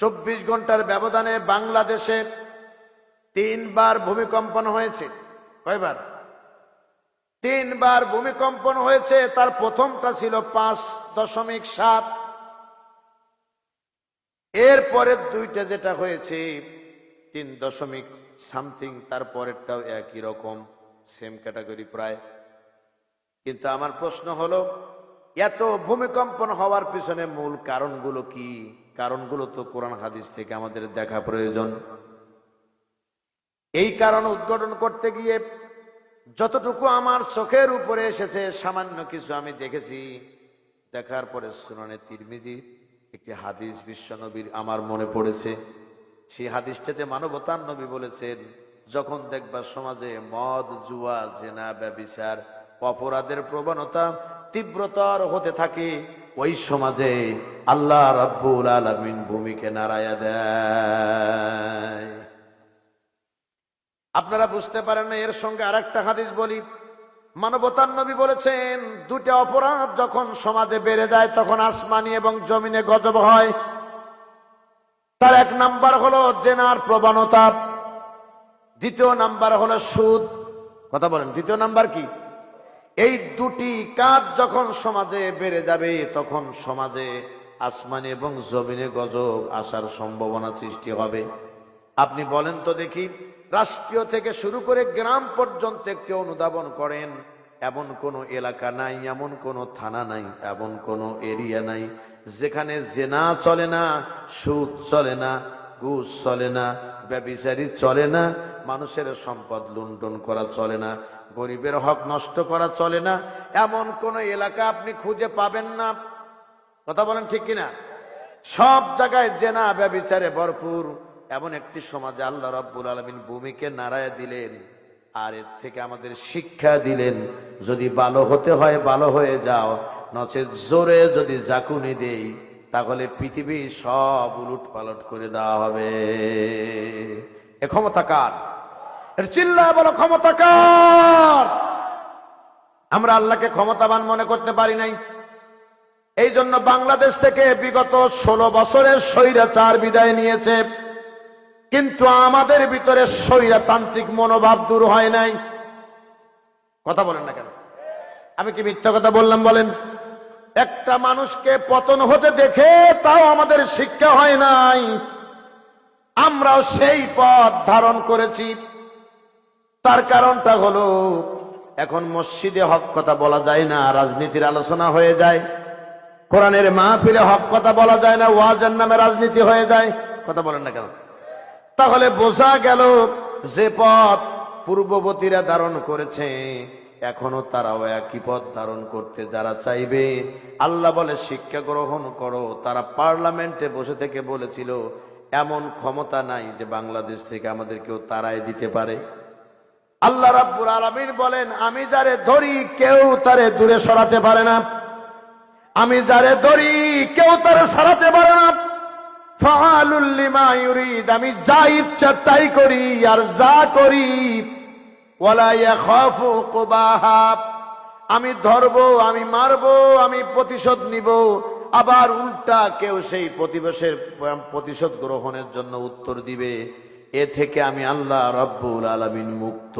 চব্বিশ ঘণ্টার ব্যবধানে বাংলাদেশে তিনবার ভূমিকম্পন হয়েছে। কয়বার? তিনবার ভূমিকম্পন হয়েছে, তার প্রথমটা ছিল পাঁচ দশমিক সাত। এরপরে দুইটা যেটা হয়েছে, তিন দশমিক সামথিং, তার পরেরটাও একই রকম, সেম ক্যাটাগরি প্রায়। কিন্তু আমার প্রশ্ন হলো এত ভূমিকম্পন হওয়ার পিছনে মূল কারণগুলো কি? কারণগুলো তো কোরআন হাদিস থেকে আমাদের দেখা প্রয়োজন। এই কারণ উদ্ঘাটন করতে গিয়ে যতটুকু আমার চোখের উপরে এসেছে, সামান্য কিছু আমি দেখেছি। দেখার পরে সুনানে তিরমিজি, একটি হাদিস বিশ্বনবীর আমার মনে পড়েছে। সেই হাদিসটাতে মানবতার নবী বলেছেন, যখন দেখবা সমাজে মদ, জুয়া, জেনা, ব্যবিচার, অপরাধের প্রবণতা তীব্রতর হতে থাকে। ওই সমাজে আল্লাহ রাব্বুল আলামিন ভূমিকে নারায়া দেয়। আপনারা বুঝতে পারেন না, এর সঙ্গে আরেকটা হাদিস বলি। মানবতার নবী বলেছেন দুটা অপরাধ যখন সমাজে বেড়ে যায়, তখন আসমানি এবং জমিনে গজব হয়। তার এক নাম্বার হলো জেনার প্রবণতা। দ্বিতীয় নাম্বার হলো সুদ। কথা বলেন, দ্বিতীয় নাম্বার কি? এই দুটি কাজ যখন সমাজে বেড়ে যাবে, তখন সমাজে আসমানি এবং জমিনে গজব আসার সম্ভাবনা সৃষ্টি হবে। আপনি বলেন তো দেখি, রাষ্ট্রীয় থেকে শুরু করে গ্রাম পর্যন্ত একটি অনুধাবন করেন, এমন কোনো এলাকা নাই, এমন কোনো থানা নাই, এমন কোনো এরিয়া নাই, যেখানে জেনা চলে না, সুদ চলে না ঘুষ চলে না, ব্যবিচারি চলে না, মানুষের সম্পদ লুণ্ঠন করা চলে না, গরিবের হক নষ্ট করা চলে না, এমন কোন এলাকা আপনি খুঁজে পাবেন না। কথা বলেন ঠিক কিনা? সব জায়গায় জেনা ব্যবিচারে ভরপুর। এমন একটি সমাজে আল্লাহ রাব্বুল আলমিন ভূমিকে নাড়ায় দিলেন, আর এর থেকে আমাদের শিক্ষা দিলেন, যদি ভালো হতে হয়, ভালো হয়ে যাও, নচেত জোরে যদি জাকুনি দেই তাহলে পৃথিবী সব উলুট পালট করে দেওয়া হবে। এ ক্ষমতা কার? এর চিল্লায় বলো ক্ষমতা কার? আমরা আল্লাহকে ক্ষমতাবান মনে করতে পারি নাই। এই জন্য বাংলাদেশ থেকে বিগত ষোলো বছরের স্বৈরাচার বিদায় নিয়েছে। কিন্তু আমাদের ভিতরে স্বৈরাতান্ত্রিক মনোভাব দূর হয় নাই। কথা বলেন না কেন? আমি কি মিথ্যা কথা বললাম বলেন? একটা মানুষকে পতন হতে দেখে তাও আমাদের শিক্ষা হয় নাই। আমরাও সেই পথ ধারণ করেছি। তার কারণটা হলো, এখন মসজিদে হক কথা বলা যায় না, রাজনীতির আলোচনা হয়ে যায়। কোরআনের মাহফিলে হক কথা বলা যায় না, ওয়াজের নামে রাজনীতি হয়ে যায়। কথা বলেন না কেন? তাহলে বোঝা গেল, যে পথ পূর্ববর্তীরা ধারণ করেছে এখনও তারাও একই পথ ধারণ করতে যারা চাইবে। আল্লাহ বলে, শিক্ষা গ্রহণ করো। তারা পার্লামেন্টে বসে থেকে বলেছিল, এমন ক্ষমতা নাই যে বাংলাদেশ থেকে আমাদের কেউ তারাই দিতে পারে। আল্লাহ রাব্বুল আলামিন বলেন, আমি যারে ধরি, কেউ তারে দূরে সরাতে পারে না। আমি যারে ধরি, কেউ তারে সরাতে পারে না। আমি যা ইচ্ছা তাই করি, আর যা করি আমি ধরব, আমি মারব, আমি প্রতিশোধ নিব। আবার উল্টা কেউ সেই প্রতিবেশের প্রতিশোধ গ্রহণের জন্য উত্তর দিবে। এ থেকে আমি আল্লাহ রব্বুল আলমিন মুক্ত।